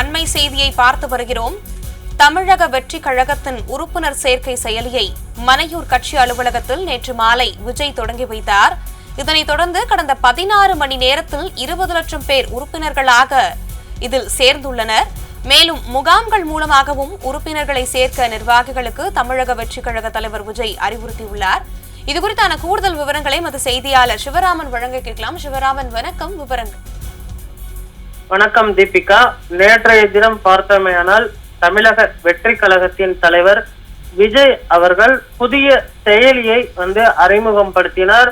அண்மை செய்தியை பார்த்து வருகிறோம். தமிழக வெற்றி கழகத்தின் உறுப்பினர் சேர்க்கை செயலியை மனையூர் கட்சி அலுவலகத்தில் நேற்று மாலை விஜய் தொடங்கி வைத்தார். இதனைத் தொடர்ந்து கடந்த பதினாறு மணி நேரத்தில் இருபது லட்சம் பேர் உறுப்பினர்களாக இதில் சேர்ந்துள்ளனர். மேலும் முகாம்கள் மூலமாகவும் உறுப்பினர்களை சேர்க்க நிர்வாகிகளுக்கு தமிழக வெற்றி கழக தலைவர் விஜய் அறிவுறுத்தியுள்ளார். இதுகுறித்தான கூடுதல் விவரங்களை மது செய்தியாளர் சிவராமன் வழங்க கேட்கலாம். சிவராமன் வணக்கம். விவரங்கள். வணக்கம் தீபிகா. நேற்றைய தினம் பார்த்தோமேயானால் தமிழக வெற்றி கழகத்தின் தலைவர் விஜய் அவர்கள் புதிய செயலியை வந்து அறிமுகப்படுத்தினார்.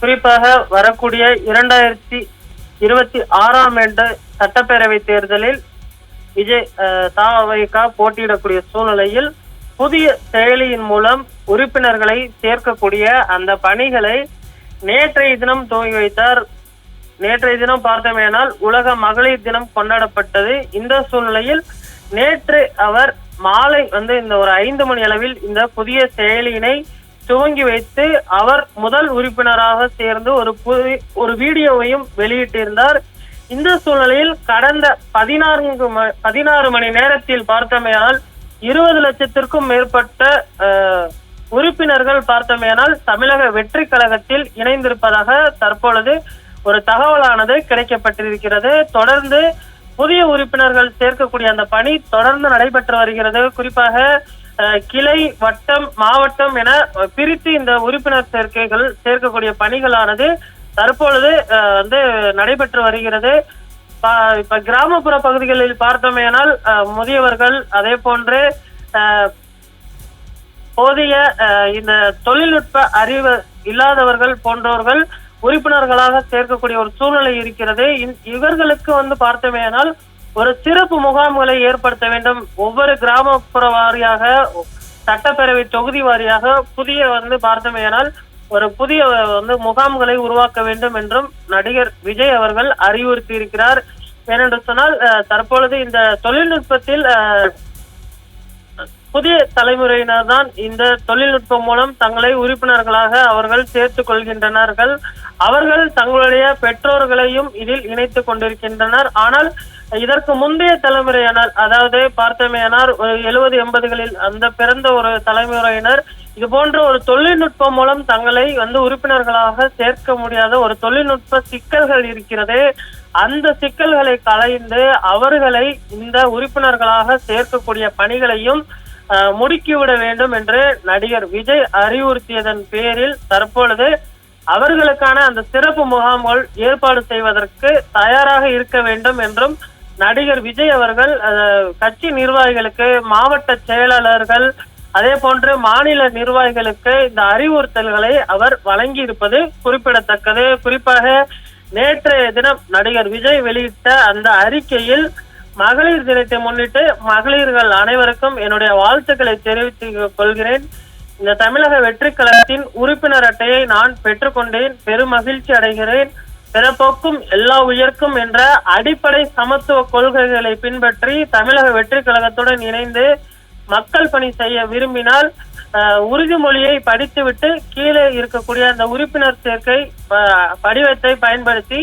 குறிப்பாக வரக்கூடிய இரண்டாயிரத்தி இருபத்தி ஆறாம் ஆண்டு சட்டப்பேரவை தேர்தலில் விஜய் அஹ், தாவைக்கா போட்டியிடக்கூடிய சூழ்நிலையில் புதிய செயலியின் மூலம் உறுப்பினர்களை சேர்க்கக்கூடிய அந்த பணிகளை நேற்றைய தினம் துவங்கி வைத்தார். நேற்றைய தினம் பார்த்தோமேனால் உலக மகளிர் தினம் கொண்டாடப்பட்டது. இந்த சூழ்நிலையில் நேற்று அவர் மாலை வந்து இந்த ஒரு ஐந்து மணி அளவில் இந்த புதிய செயலியினை துவங்கி வைத்து அவர் முதல் உறுப்பினராக சேர்ந்து ஒரு புது ஒரு வீடியோவையும் வெளியிட்டிருந்தார். இந்த சூழ்நிலையில் கடந்த பதினான்கு பதினாறு மணி நேரத்தில் பார்த்தமையால் இருபது லட்சத்திற்கும் மேற்பட்ட அஹ், உறுப்பினர்கள் பார்த்தமையானால் தமிழக வெற்றி கழகத்தில் இணைந்திருப்பதாக தற்பொழுது ஒரு தகவலானது கிடைக்கப்பட்டிருக்கிறது. தொடர்ந்து புதிய உறுப்பினர்கள் சேர்க்கக்கூடிய அந்த பணி தொடர்ந்து நடைபெற்று வருகிறது. குறிப்பாக அஹ், கிளை வட்டம் மாவட்டம் என பிரித்து இந்த உறுப்பினர் சேர்க்கைகள் சேர்க்கக்கூடிய பணிகளானது தற்பொழுது அஹ், வந்து நடைபெற்று வருகிறது. இப்ப கிராமப்புற பகுதிகளில் பார்த்தோமேனால் அஹ், முதியவர்கள் அதே போன்று அஹ், போதிய அஹ், இந்த தொழில்நுட்ப அறிவு இல்லாதவர்கள் போன்றவர்கள் உறுப்பினர்களாக சேர்க்கக்கூடிய ஒரு சூழ்நிலை இருக்கிறது. இந்- இவர்களுக்கு வந்து பார்த்தோமேனால் ஒரு சிறப்பு முகாம்களை ஏற்படுத்த வேண்டும். ஒவ்வொரு கிராமப்புற வாரியாக சட்டப்பேரவை தொகுதி வாரியாக புதிய வந்து பார்த்தோமேனால் ஒரு புதிய வந்து முகாம்களை உருவாக்க வேண்டும் என்றும் நடிகர் விஜய் அவர்கள் அறிவுறுத்தி இருக்கிறார் ஏனென்று சொன்னால் தற்பொழுது இந்த தொழில்நுட்பத்தில் புதிய தலைமுறையினர் தான் இந்த தொழில்நுட்பம் மூலம் தங்களை உறுப்பினர்களாக அவர்கள் சேர்த்துக் கொள்கின்றனர்கள். அவர்கள் தங்களுடைய பெற்றோர்களையும் இதில் இணைத்துக் கொண்டிருக்கின்றனர். ஆனால் இதற்கு முந்தைய தலைமுறையினர் அதாவது பார்த்தமையானார் எழுபது எண்பதுகளில் அந்த பிறந்த ஒரு தலைமுறையினர் இது போன்ற ஒரு தொழில்நுட்பம் மூலம் தங்களை வந்து உறுப்பினர்களாக சேர்க்க முடியாத ஒரு தொழில்நுட்ப சிக்கல்கள் இருக்கிறது. அந்த சிக்கல்களை களைந்து அவர்களை இந்த உறுப்பினர்களாக சேர்க்கக்கூடிய பணிகளையும் முடுக்கிவிட வேண்டும் என்று நடிகர் விஜய் அறிவுறுத்தியதன் பேரில் தற்பொழுது அவர்களுக்கான அந்த சிறப்பு முகாம்கள் ஏற்பாடு செய்வதற்கு தயாராக இருக்க வேண்டும் என்றும் நடிகர் விஜய் அவர்கள் அஹ், கட்சி நிர்வாகிகளுக்கு மாவட்ட செயலாளர்கள் அதே போன்று மாநில நிர்வாகிகளுக்கு இந்த அறிவுறுத்தல்களை அவர் வழங்கி இருப்பது குறிப்பிடத்தக்கது. குறிப்பாக நேற்றைய தினம் நடிகர் விஜய் வெளியிட்ட அந்த அறிக்கையில் மகளிர் தினத்தை முன்னிட்டு மகளிர்கள் அனைவருக்கும் என்னுடைய வாழ்த்துக்களை தெரிவித்துக் கொள்கிறேன். இந்த தமிழக வெற்றி கழகத்தின் உறுப்பினர் அட்டையை நான் பெற்றுக்கொண்டேன். பெரும் மகிழ்ச்சி அடைகிறேன். பிறப்போக்கும் எல்லா உயர்க்கும் என்ற அடிப்படை சமத்துவ கொள்கைகளை பின்பற்றி தமிழக வெற்றி கழகத்துடன் இணைந்து மக்கள் பணி செய்ய விரும்பினால் உறுதிமொழியை படித்துவிட்டு கீழே இருக்கக்கூடிய அந்த உறுப்பினர் சேர்க்கை படிவத்தை பயன்படுத்தி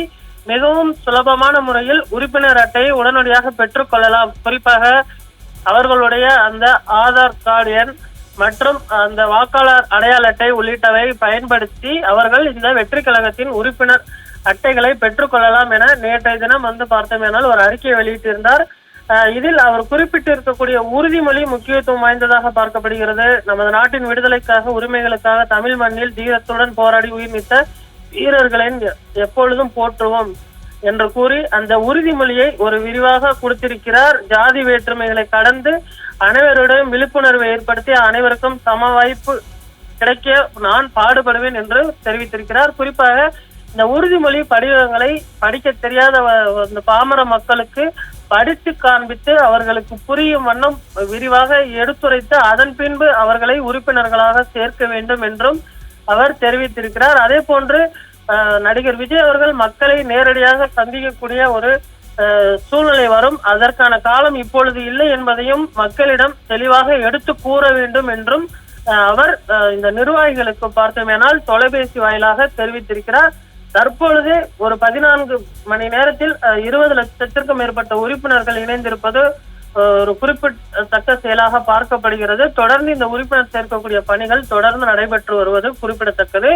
மிகவும் சுலபமான முறையில் உறுப்பினர் அட்டையை உடனடியாக பெற்றுக்கொள்ளலாம் குறிப்பாக அவர்களுடைய அந்த ஆதார் கார்டு எண் மற்றும் அந்த வாக்காளர் அடையாள அட்டை உள்ளிட்டவை பயன்படுத்தி அவர்கள் இந்த வெற்றி கழகத்தின் உறுப்பினர் அட்டைகளை பெற்றுக்கொள்ளலாம் என நேற்றைய தினம் வந்து பார்த்தோமேனால் ஒரு அறிக்கையை வெளியிட்டிருந்தார். இதில் அவர் குறிப்பிட்டிருக்கக்கூடிய உறுதிமொழி முக்கியத்துவம் வாய்ந்ததாக பார்க்கப்படுகிறது. நமது நாட்டின் விடுதலைக்காக உரிமைகளுக்காக தமிழ் மண்ணில் தீரத்துடன் போராடி உயிர் நீத்த வீரர்களின் எப்பொழுதும் போற்றுவோம் என்று கூறி அந்த உறுதிமொழியை ஒரு விரிவாக கொடுத்திருக்கிறார். ஜாதி வேற்றுமைகளை கடந்து அனைவருடையும் விழிப்புணர்வை ஏற்படுத்தி அனைவருக்கும் சம வாய்ப்பு கிடைக்க நான் பாடுபடுவேன் என்று தெரிவித்திருக்கிறார். குறிப்பாக இந்த உறுதிமொழி படிவங்களை படிக்க தெரியாத இந்த பாமர மக்களுக்கு படித்து காண்பித்து அவர்களுக்கு புரியும் வண்ணம் விரிவாக எடுத்துரைத்து அதன் பின்பு அவர்களை உறுப்பினர்களாக சேர்க்க வேண்டும் என்றும் அவர் தெரிவித்திருக்கிறார். அதே போன்று அஹ், நடிகர் விஜய் அவர்கள் மக்களை நேரடியாக சந்திக்கக்கூடிய ஒரு சூழ்நிலை வரும். அதற்கான காலம் இப்பொழுது இல்லை என்பதையும் மக்களிடம் தெளிவாக எடுத்து கூற வேண்டும் என்றும் அஹ், அவர் அஹ், இந்த நிர்வாகிகளுக்கு பார்த்தோமேனால் தொலைபேசி வாயிலாக தெரிவித்திருக்கிறார். தற்பொழுது ஒரு பதினான்கு மணி நேரத்தில் இருபது லட்சத்திற்கும் மேற்பட்ட உறுப்பினர்கள் இணைந்திருப்பது ஒரு குறிப்பிட்ட குறிப்பிடத்தக்க செயலாக பார்க்கப்படுகிறது. தொடர்ந்து இந்த உறுப்பினர் சேர்க்கக்கூடிய பணிகள் தொடர்ந்து நடைபெற்று வருவது குறிப்பிடத்தக்கது.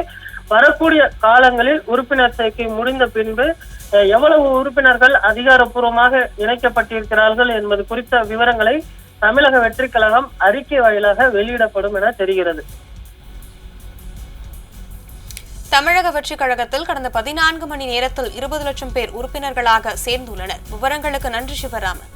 வரக்கூடிய காலங்களில் உறுப்பினர் சேர்க்கை முடிந்த பின்பு எவ்வளவு உறுப்பினர்கள் அதிகாரப்பூர்வமாக இணைக்கப்பட்டிருக்கிறார்கள் என்பது குறித்த விவரங்களை தமிழக வெற்றி கழகம் அறிக்கை வாயிலாக வெளியிடப்படும் என தெரிகிறது. தமிழக வெற்றிக் கழகத்தில் கடந்த பதினான்கு மணி நேரத்தில் இருபது லட்சம் பேர் உறுப்பினர்களாக சேர்ந்துள்ளனர். விவரங்களுக்கு நன்றி சிவராமன்.